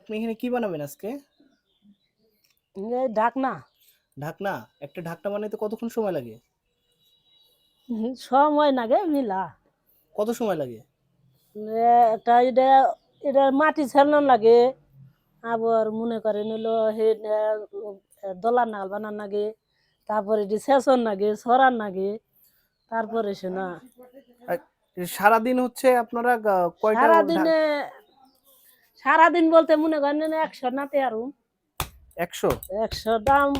আপনি এখানে কি বানাবেন আজকে? এই ডাক না ঢাকনা? একটা ঢাকনা বানাইতে কতক্ষণ সময় লাগে? সময় লাগে মিলা। কত সময় লাগে? এ, একটা এটা এটা মাটি ছেলানো লাগে। আবার মনে করেন হলো হে দলা নাল বানান লাগে। তারপরে এটি সেচন লাগে সরান লাগে। তারপরে সে না। সারাদিন হচ্ছে আপনারা কয়টা সারাদিনে সারাদিন বলতে মনে করেন না একশো নাতে আরও একশো? একশো দাম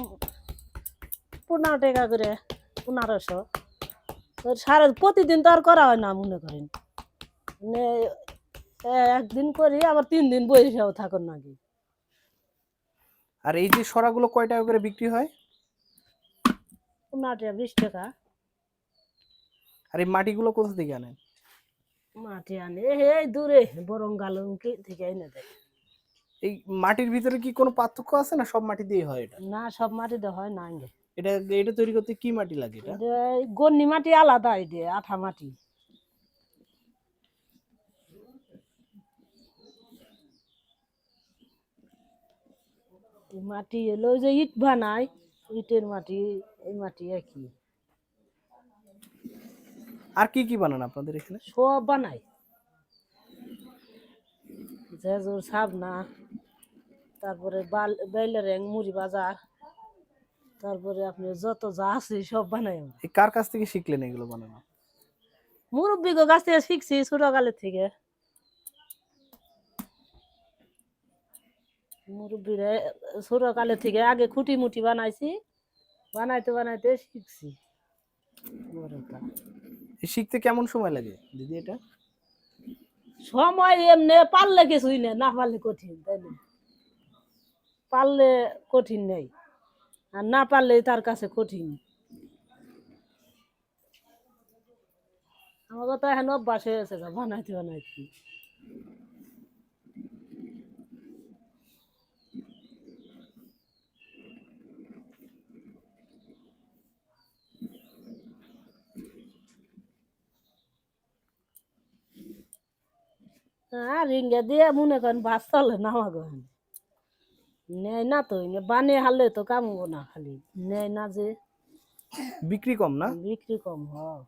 পনেরো টাকা করে পনেরোশো। সারা প্রতিদিন তো আর করা হয় না মনে করেন। মানে একদিন করি আবার তিন দিন বসেও থাকুন নাকি। আর এই যে সরাগুলো কয় টাকা করে বিক্রি হয়? পনেরো টাকা বিশ টাকা। আর এই মাটিগুলো কোথা থেকে আনেন? মাটি আনে। এই দূরে বরং গালুমকি থেকে এনে দেয়। এই মাটির ভিতরে কি কোনো পার্থক্য আছে না সব মাটি দিয়ে হয় এটা? না সব মাটিতে হয় না এটা এটা তৈরি করতে কি মাটি লাগে এটা? গন্নি মাটি আলাদা এটা আঠা মাটি। মাটি এলো যে ইট বানায় ইটের মাটি এই মাটি একই। আর কি কি বানান আপনাদের এখানে? সব বানায় জেজুর সাবনা তারপরে বাল বেলের রং মুড়ি বাজার তারপরে আপনি যত যা আছে সব বানাই এই কার কাছ থেকে শিখলেন এগুলো বানানো? মুরব্বী কাছ থেকে শিখছি ছোটকালের থেকে। মুরব্বীরা ছোটকালের থেকে আগে খুঁটি মুটি বানাইছি। বানাইতে বানাইতে শিখছি। বড়টা। শিখতে কেমন সময় লাগে, দিদি এটা? সময় এমনি পারলে কিছুই নেই, না পারলে কঠিন, তাই না? পারলে কঠিন নেই, আর না পারলে তার কাছে কঠিন। আমাকে তো এখন অভ্যাস হয়ে গেছে বানাইতে বানাইতে। আর রিঙ্গে দিয়ে মনে করেন বাস চলে না ওখানে। নেয় না তো বানে হালে তো কামবো না খালি। নেয় না যে। বিক্রি কম না? বিক্রি কম হয়